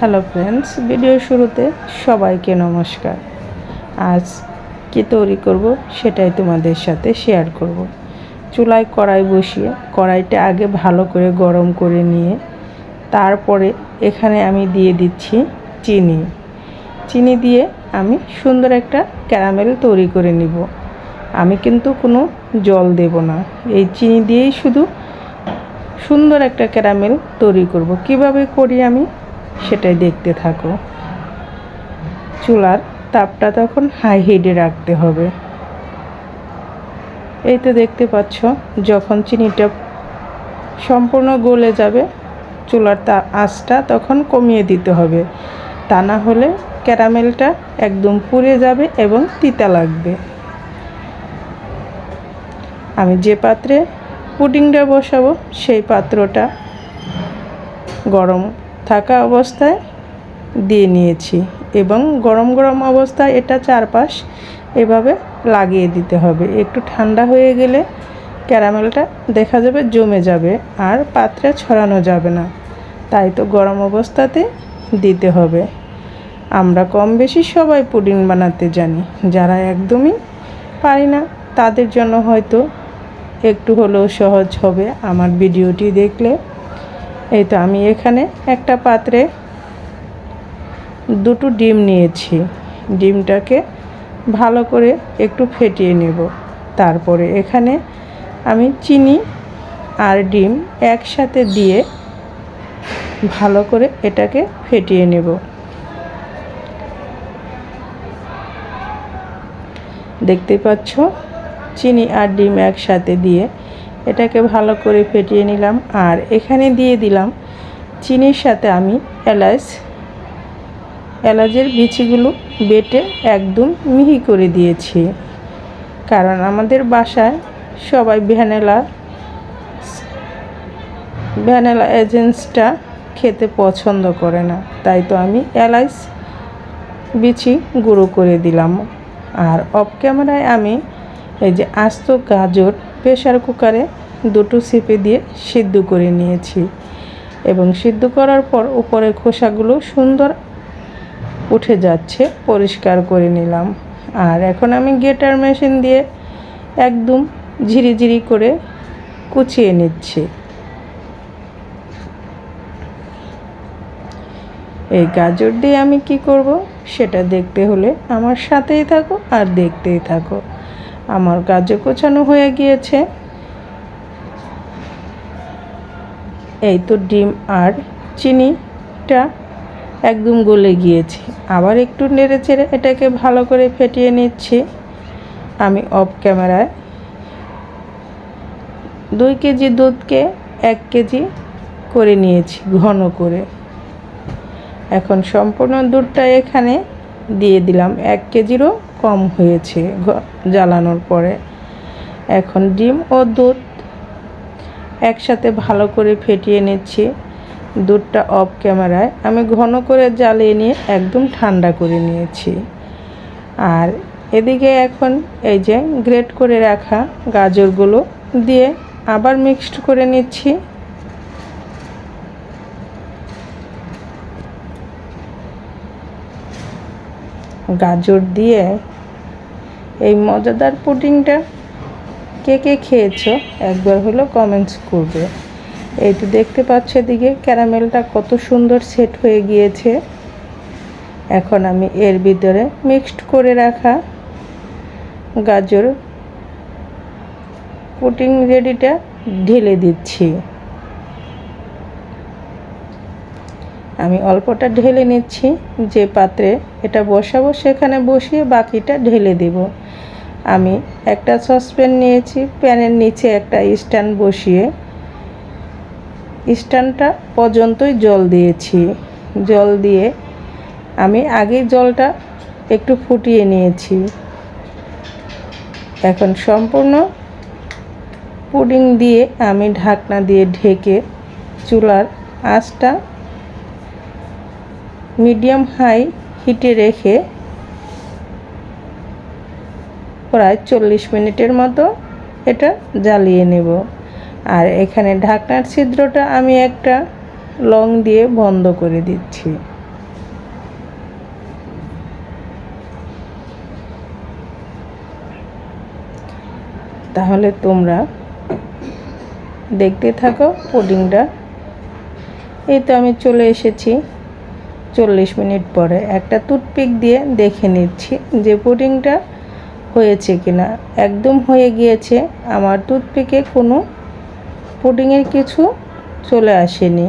Hello friends video শুরুতে সবাইকে নমস্কার। আজ কী তৈরি করব সেটাই তোমাদের সাথে শেয়ার করব। চুলায় কড়াই বসিয়ে কড়াইটা আগে ভালো করে গরম করে নিয়ে তারপরে এখানে আমি দিয়ে দিচ্ছি চিনি। চিনি দিয়ে আমি সুন্দর একটা ক্যারামেল তৈরি করে নিব। আমি কিন্তু কোনো জল দেব না। এই চিনি দিয়েই শুধু সুন্দর একটা ক্যারামেল তৈরি করব। কীভাবে করি আমি? সেটাই দেখতে থাকো। চুলার তাপটা তখন হাই হিটে রাখতে হবে। এই তো দেখতে পাচ্ছ, যখন চিনিটা সম্পূর্ণ গলে যাবে, চুলার তা আঁচটা তখন কমিয়ে দিতে হবে। তা না হলে ক্যারামেলটা একদম পুড়ে যাবে এবং তিতা লাগবে। আমি যে পাত্রে পুডিংটা বসাবো, সেই পাত্রটা গরম থাকা অবস্থায় দিয়ে নিয়েছি এবং গরম গরম অবস্থায় এটা চারপাশ এভাবে লাগিয়ে দিতে হবে। একটু ঠান্ডা হয়ে গেলে ক্যারামেলটা দেখা যাবে জমে যাবে আর পাত্রে ছড়ানো যাবে না। তাই তো গরম অবস্থাতে দিতে হবে। আমরা কম বেশি সবাই পুডিং বানাতে জানি, যারা একদমই পারি না তাদের জন্য হয়তো একটু হলেও সহজ হবে। আমার ভিডিওটি দেখলে এই তো আমি এখানে একটা পাত্রে দুটো ডিম নিয়েছি। ডিমটাকে ভালো করে একটু ফেটিয়ে নেব। তারপরে এখানে আমি চিনি আর ডিম একসাথে দিয়ে ভালো করে এটাকে ফেটিয়ে নেব। দেখতে পাচ্ছ? চিনি আর ডিম একসাথে দিয়ে এটাকে ভালো করে ফেটিয়ে নিলাম। আর এখানে দিয়ে দিলাম চিনির সাথে আমি এলাচ। এলাচের বিচিগুলো বেটে একদম মিহি করে দিয়েছি। কারণ আমাদের বাসায় সবাই ভ্যানেলা ভ্যানেলা এজেন্সটা খেতে পছন্দ করে না। তাই তো আমি এলাচ, বিচি গুঁড়ো করে দিলাম। আর অফ ক্যামেরায় আমি এই যে আস্ত গাজর প্রেশার কুকারে দুটো সিপে দিয়ে সিদ্ধ করে নিয়েছি এবং সিদ্ধ করার পর উপরের খোসাগুলো সুন্দর উঠে যাচ্ছে, পরিষ্কার করে নিলাম। আর এখন আমি গেটার মেশিন দিয়ে একদম ঝিরিঝিরি করে কুচিয়ে নিচ্ছি। এই গাজর দিয়ে আমি কি করব সেটা দেখতে হলে আমার সাথেই থাকো আর দেখতেই থাকো। আমার গাজর কোচানো হয়ে গিয়েছে। এই তো ডিম আর চিনিটা একদম গলে গিয়েছে। আবার একটু নেড়ে চেড়ে এটাকে ভালো করে ফেটিয়ে নিচ্ছি। আমি অফ ক্যামেরায় দুই কেজি দুধকে এক কেজি করে নিয়েছি, ঘন করে। এখন সম্পূর্ণ দুধটা এখানে দিয়ে দিলাম। এক কেজিরও কম হয়েছে জ্বালানোর পরে। এখন ডিম ও দুধ একসাথে ভালো করে ফেটিয়ে নিচ্ছি। দুধটা অফ ক্যামেরায় আমি ঘন করে জ্বালিয়ে নিয়ে একদম ঠান্ডা করে নিয়েছি। আর এদিকে এখন এই যে গ্রেট করে রাখা গাজরগুলো দিয়ে আবার মিক্সড করে নিচ্ছি। গাজর দিয়ে এই মজাদার পুডিংটা কে কে খেয়েছো একবার হলো কমেন্টস করবে। এই তো দেখতে পাচ্ছ এদিকে ক্যারামেলটা কত সুন্দর সেট হয়ে গিয়েছে। এখন আমি এর ভিতরে মিক্সড করে রাখা গাজর। পুটিং রেডিটা ঢেলে দিচ্ছি। আমি অল্পটা ঢেলে নিচ্ছি যে পাত্রে এটা বসাবো সেখানে বসিয়ে বাকিটা ঢেলে দেব। আমি একটা সসপ্যান নিয়েছি, প্যানের নিচে একটা স্ট্যান্ড বসিয়ে। স্ট্যান্ডটা পর্যন্তই জল দিয়েছি। জল দিয়ে আমি আগে জলটা একটু ফুটিয়ে নিয়েছি। এখন সম্পূর্ণ পুডিং দিয়ে আমি ঢাকনা দিয়ে ঢেকে চুলার আঁচটা মিডিয়াম হাই হিটে রেখে প্রায় চল্লিশ মিনিটের মতো এটা জ্বালিয়ে নেব। আর এখানে ঢাকনার ছিদ্রটা আমি একটা লং দিয়ে বন্ধ করে দিচ্ছি। তাহলে তোমরা দেখতে থাকো পুডিংটা। এই তো আমি চলে এসেছি। চল্লিশ মিনিট পরে একটা টুথপিক দিয়ে দেখে নিচ্ছি যে পুডিংটা হয়েছে কিনা। একদম হয়ে গিয়েছে, আমার টুথপিকে কোনো পুডিংয়ের কিছু চলে আসেনি।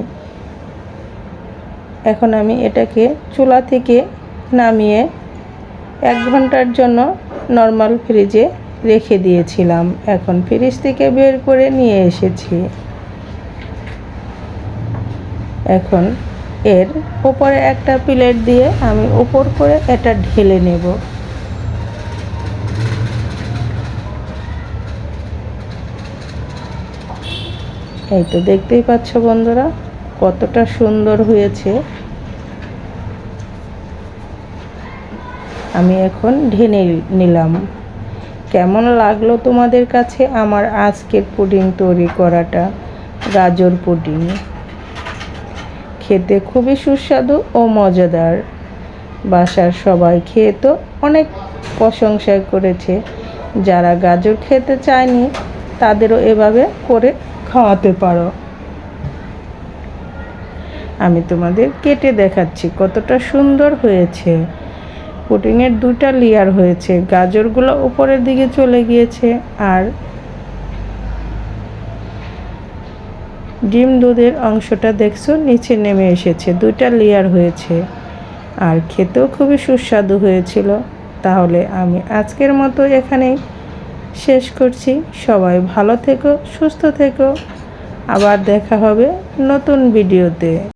এখন আমি এটাকে চুলা থেকে নামিয়ে এক ঘণ্টার জন্য নর্মাল ফ্রিজে রেখে দিয়েছিলাম। এখন ফ্রিজ থেকে বের করে নিয়ে এসেছি। এখন এর উপরে একটা প্লেট দিয়ে আমি উপর করে এটা ঢেলে নেব। এই তো দেখতেই পাচ্ছ বন্ধুরা, কতটা সুন্দর হয়েছে। আমি এখন ঢেনে নিলাম। কেমন লাগল তোমাদের কাছে আমার আজকের পুডিং তৈরি করাটা? গাজর পুডিং। খেতে খুবই সুস্বাদু ও মজাদার। বাসার সবাই খেয়ে তো অনেক প্রশংসা করেছে। যারা গাজর খেতে চায়নি, তাদেরও এভাবে করে খাওয়াতে পারো। আমি তোমাদের কেটে দেখাচ্ছি কতটা সুন্দর হয়েছে। পুডিংয়ের দুটা লেয়ার হয়েছে। গাজরগুলো উপরের দিকে চলে গিয়েছে আর ডিম দুধের অংশটা দেখছ, নিচে নেমে এসেছে, দুইটা লেয়ার হয়েছে। আর খেতেও খুবই সুস্বাদু হয়েছিল। তাহলে আমি আজকের মতো এখানেই শেষ করছি। সবাই ভালো থেকো, সুস্থ থেকো। আবার দেখা হবে নতুন ভিডিওতে